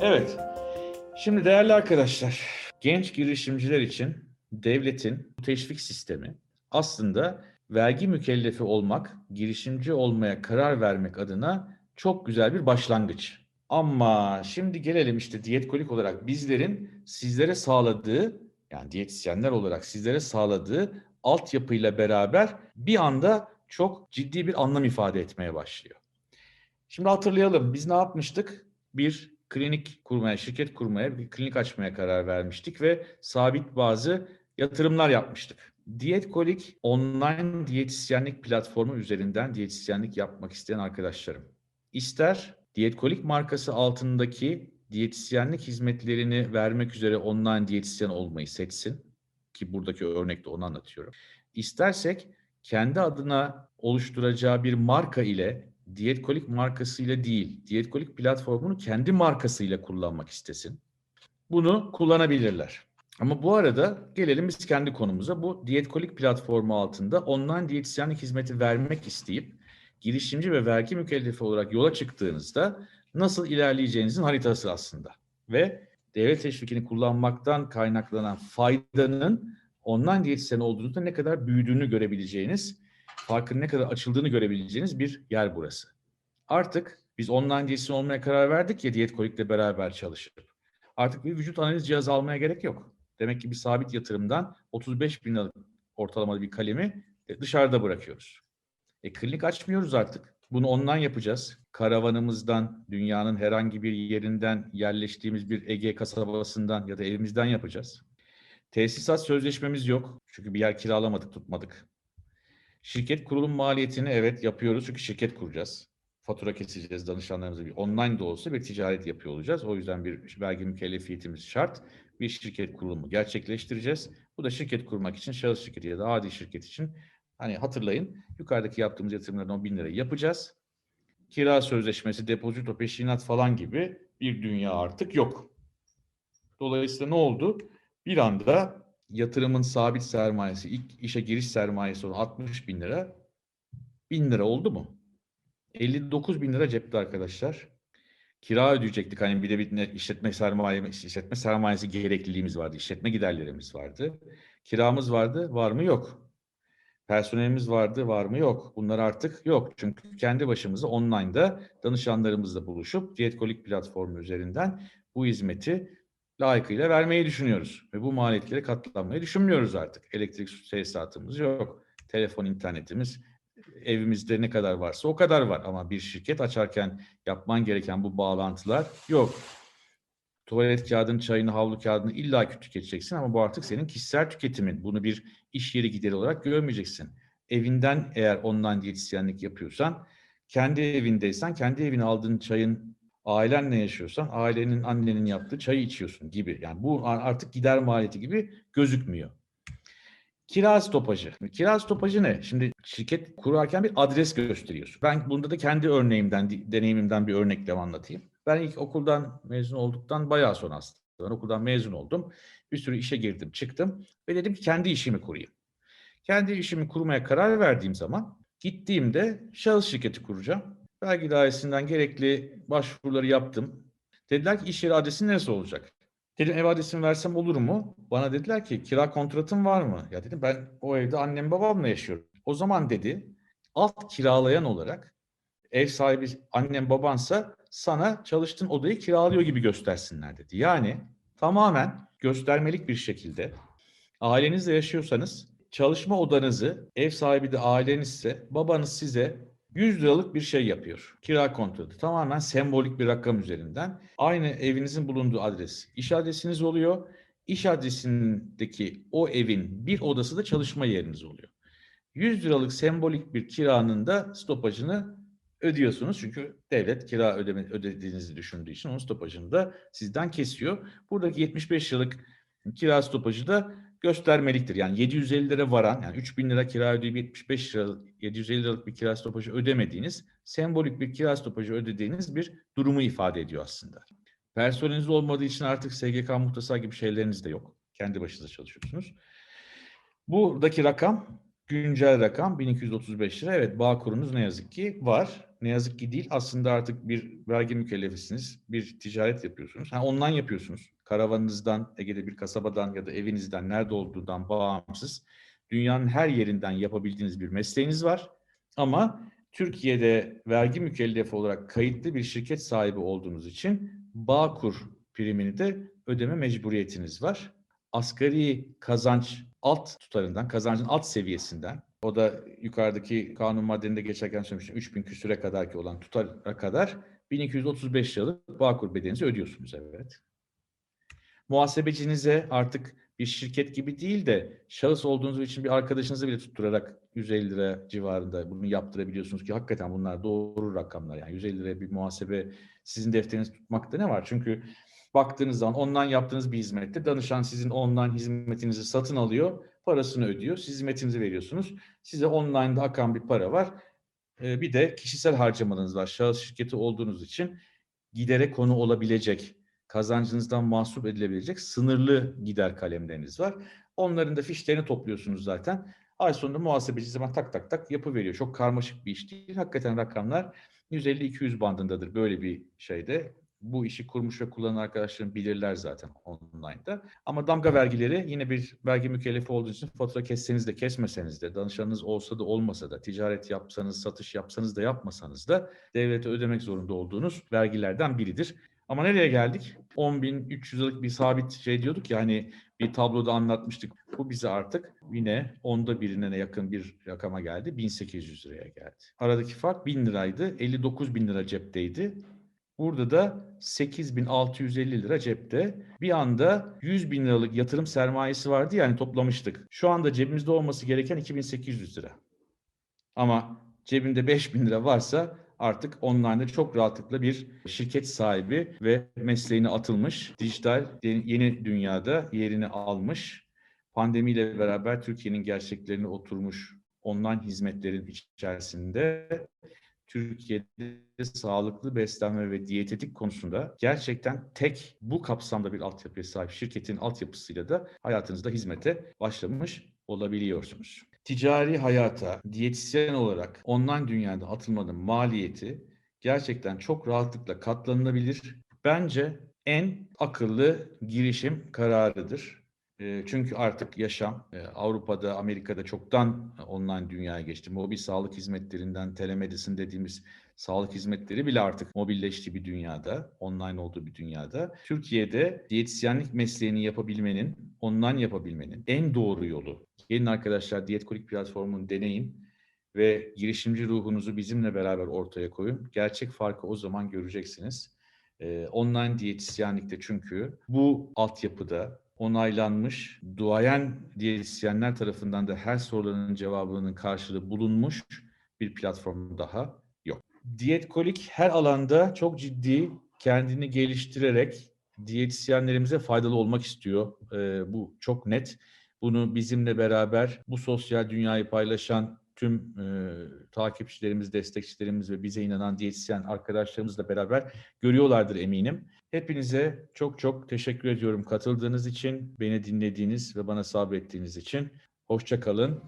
Evet. Şimdi değerli arkadaşlar, genç girişimciler için devletin teşvik sistemi aslında vergi mükellefi olmak, girişimci olmaya karar vermek adına çok güzel bir başlangıç. Ama şimdi gelelim işte diyetkolik olarak bizlerin sizlere sağladığı, yani diyetisyenler olarak sizlere sağladığı altyapıyla beraber bir anda çok ciddi bir anlam ifade etmeye başlıyor. Şimdi hatırlayalım biz ne yapmıştık? Bir klinik kurmaya, şirket kurmaya, bir klinik açmaya karar vermiştik ve sabit bazı yatırımlar yapmıştık. Diyetkolik online diyetisyenlik platformu üzerinden diyetisyenlik yapmak isteyen arkadaşlarım. İster Diyetkolik markası altındaki diyetisyenlik hizmetlerini vermek üzere online diyetisyen olmayı seçsin ki buradaki örnekte onu anlatıyorum. İstersek kendi adına oluşturacağı bir marka ile Diyetkolik markasıyla değil, Diyetkolik platformunu kendi markasıyla kullanmak istesin. Bunu kullanabilirler. Ama bu arada gelelim biz kendi konumuza. Bu Diyetkolik platformu altında online diyetisyenlik hizmeti vermek isteyip girişimci ve vergi mükellefi olarak yola çıktığınızda nasıl ilerleyeceğinizin haritası aslında. Ve devlet teşvikini kullanmaktan kaynaklanan faydanın online diyetisyen olduğunuzda ne kadar büyüdüğünü görebileceğiniz, farkın ne kadar açıldığını görebileceğiniz bir yer burası. Artık biz online diyetisyen olmaya karar verdik ya Diyetkolik'le beraber çalışıp. Artık bir vücut analiz cihazı almaya gerek yok. Demek ki bir sabit yatırımdan 35 bin liralık ortalamalı bir kalemi dışarıda bırakıyoruz. E, klinik açmıyoruz artık. Bunu online yapacağız. Karavanımızdan, dünyanın herhangi bir yerinden yerleştiğimiz bir Ege kasabasından ya da evimizden yapacağız. Tesisat sözleşmemiz yok. Çünkü bir yer kiralamadık, tutmadık. Şirket kurulum maliyetini evet yapıyoruz çünkü şirket kuracağız. Fatura keseceğiz danışanlarımıza bir online de olsa bir ticaret yapıyor olacağız. O yüzden bir vergi mükellefiyetimiz şart. Bir şirket kurulumu gerçekleştireceğiz. Bu da şirket kurmak için şahıs şirketi ya da adi şirket için Hani hatırlayın yukarıdaki yaptığımız yatırımlardan 10 bin lirayı yapacağız. Kira sözleşmesi, depozito, peşinat falan gibi bir dünya artık yok. Dolayısıyla ne oldu? Bir anda yatırımın sabit sermayesi, ilk işe giriş sermayesi olan 60 bin lira, bin lira oldu mu? 59 bin lira cepte arkadaşlar. Kira ödeyecektik. Hani bir de bir işletme sermayesi, işletme sermayesi gerekliliğimiz vardı. işletme giderlerimiz vardı. Kiramız vardı. Var mı? Yok. Personelimiz vardı, var mı? Yok. Bunlar artık yok. Çünkü kendi başımıza online'da danışanlarımızla buluşup Diyetkolik platformu üzerinden bu hizmeti layıkıyla vermeyi düşünüyoruz. Ve bu maliyetlere katlanmayı düşünmüyoruz artık. Elektrik su tesisatımız yok. Telefon, internetimiz evimizde ne kadar varsa o kadar var. Ama bir şirket açarken yapman gereken bu bağlantılar yok. Tuvalet kağıdını, çayını, havlu kağıdını illa ki tüketeceksin ama bu artık senin kişisel tüketimin. Bunu bir iş yeri gideri olarak görmeyeceksin. Evinden eğer online diyetisyenlik yapıyorsan, kendi evindeysen, kendi evine aldığın çayın ailenle yaşıyorsan, ailenin, annenin yaptığı çayı içiyorsun gibi. Yani bu artık gider maliyeti gibi gözükmüyor. Kira stopajı. Kira stopajı ne? Şimdi şirket kurarken bir adres gösteriyorsun. Ben bunda da kendi örneğimden, deneyimimden bir örnekle anlatayım. Ben ilk okuldan mezun olduktan bayağı sonra aslında. Ben okuldan mezun oldum. Bir sürü işe girdim, çıktım ve dedim ki kendi işimi kurayım. Kendi işimi kurmaya karar verdiğim zaman gittiğimde şahıs şirketi kuracağım. Vergi dairesinden gerekli başvuruları yaptım. Dediler ki iş yeri adresi neresi olacak? Dedim ev adresimi versem olur mu? Bana dediler ki kira kontratın var mı? Ya dedim ben o evde annem babamla yaşıyorum. O zaman dedi alt kiralayan olarak ev sahibi annem babansa sana çalıştığın odayı kiralıyor gibi göstersinler dedi. Yani tamamen göstermelik bir şekilde ailenizle yaşıyorsanız çalışma odanızı ev sahibi de ailenizse babanız size 100 liralık bir şey yapıyor. Kira kontratı tamamen sembolik bir rakam üzerinden. Aynı evinizin bulunduğu adres iş adresiniz oluyor. İş adresindeki o evin bir odası da çalışma yeriniz oluyor. 100 liralık sembolik bir kiranın da stopajını ödüyorsunuz. Çünkü devlet kira ödeme, ödediğinizi düşündüğü için onun stopajını da sizden kesiyor. Buradaki 75 liralık kira stopajı da göstermeliktir. Yani 750 lira varan yani 3000 lira kira ödeyip 75 lira 750 liralık bir kira stopajı ödemediğiniz sembolik bir kira stopajı ödediğiniz bir durumu ifade ediyor aslında. Personeliniz olmadığı için artık SGK muhtasar gibi şeyleriniz de yok. Kendi başınıza çalışıyorsunuz. Buradaki rakam güncel rakam 1235 lira. Evet bağ kurunuz ne yazık ki var. Ne yazık ki değil. Aslında artık bir vergi mükellefisiniz. Bir ticaret yapıyorsunuz. Ha, online yapıyorsunuz. Karavanınızdan, Ege'de bir kasabadan ya da evinizden, nerede olduğundan bağımsız. Dünyanın her yerinden yapabildiğiniz bir mesleğiniz var. Ama Türkiye'de vergi mükellefi olarak kayıtlı bir şirket sahibi olduğunuz için Bağkur primini de ödeme mecburiyetiniz var. Asgari kazanç alt tutarından, kazancın alt seviyesinden, o da yukarıdaki kanun maddelerinde geçerken söylemiştim, 3000 küsüre kadar ki olan tutara kadar 1235 liralık Bağkur bedelinizi ödüyorsunuz evet. Muhasebecinize artık bir şirket gibi değil de şahıs olduğunuz için bir arkadaşınızı bile tutturarak 150 lira civarında bunu yaptırabiliyorsunuz ki hakikaten bunlar doğru rakamlar. Yani 150 liraya bir muhasebe sizin defterinizi tutmakta ne var? Çünkü baktığınız zaman online yaptığınız bir hizmette danışan sizin online hizmetinizi satın alıyor, parasını ödüyor, siz hizmetinizi veriyorsunuz. Size online'da akan bir para var. Ee, bir de kişisel harcamanız var. Şahıs şirketi olduğunuz için gidere konu olabilecek, kazancınızdan mahsup edilebilecek sınırlı gider kalemleriniz var. Onların da fişlerini topluyorsunuz zaten. Ay sonunda muhasebeci zaman tak tak tak yapı veriyor. Çok karmaşık bir iş değil. Hakikaten rakamlar 150-200 bandındadır böyle bir şeyde. Bu işi kurmuş ve kullanan arkadaşlarım bilirler zaten online'da. Ama damga vergileri yine bir vergi mükellefi olduğu için fatura kesseniz de kesmeseniz de, danışanınız olsa da olmasa da, ticaret yapsanız, satış yapsanız da yapmasanız da devlete ödemek zorunda olduğunuz vergilerden biridir. Ama nereye geldik? 10.300 liralık bir sabit şey diyorduk ya hani bir tabloda anlatmıştık. Bu bize artık yine onda birine yakın bir rakama geldi. 1800 liraya geldi. Aradaki fark 1000 liraydı. 59 bin lira cepteydi. Burada da 8650 lira cepte. Bir anda 100 bin liralık yatırım sermayesi vardı yani toplamıştık. Şu anda cebimizde olması gereken 2800 lira. Ama cebinde 5000 lira varsa artık online'da çok rahatlıkla bir şirket sahibi ve mesleğine atılmış, dijital yeni dünyada yerini almış, pandemiyle beraber Türkiye'nin gerçeklerine oturmuş online hizmetlerin içerisinde Türkiye'de sağlıklı beslenme ve diyetetik konusunda gerçekten tek bu kapsamda bir altyapıya sahip şirketin altyapısıyla da hayatınızda hizmete başlamış olabiliyorsunuz. Ticari hayata diyetisyen olarak online dünyada atılmanın maliyeti gerçekten çok rahatlıkla katlanılabilir. Bence en akıllı girişim kararıdır. Çünkü artık yaşam Avrupa'da, Amerika'da çoktan online dünyaya geçti. Mobil sağlık hizmetlerinden telemedicine dediğimiz sağlık hizmetleri bile artık mobilleşti bir dünyada, online olduğu bir dünyada. Türkiye'de diyetisyenlik mesleğini yapabilmenin, online yapabilmenin en doğru yolu. Gelin arkadaşlar Diyetkolik platformunu deneyin ve girişimci ruhunuzu bizimle beraber ortaya koyun. Gerçek farkı o zaman göreceksiniz. Online diyetisyenlikte çünkü bu altyapıda onaylanmış, duayen diyetisyenler tarafından da her soruların cevabının karşılığı bulunmuş bir platform daha yok. Diyetkolik her alanda çok ciddi kendini geliştirerek diyetisyenlerimize faydalı olmak istiyor. Ee, bu çok net. Bunu bizimle beraber bu sosyal dünyayı paylaşan tüm e, takipçilerimiz, destekçilerimiz ve bize inanan diyetisyen arkadaşlarımızla beraber görüyorlardır eminim. Hepinize çok çok teşekkür ediyorum katıldığınız için, beni dinlediğiniz ve bana sabrettiğiniz için. Hoşça kalın,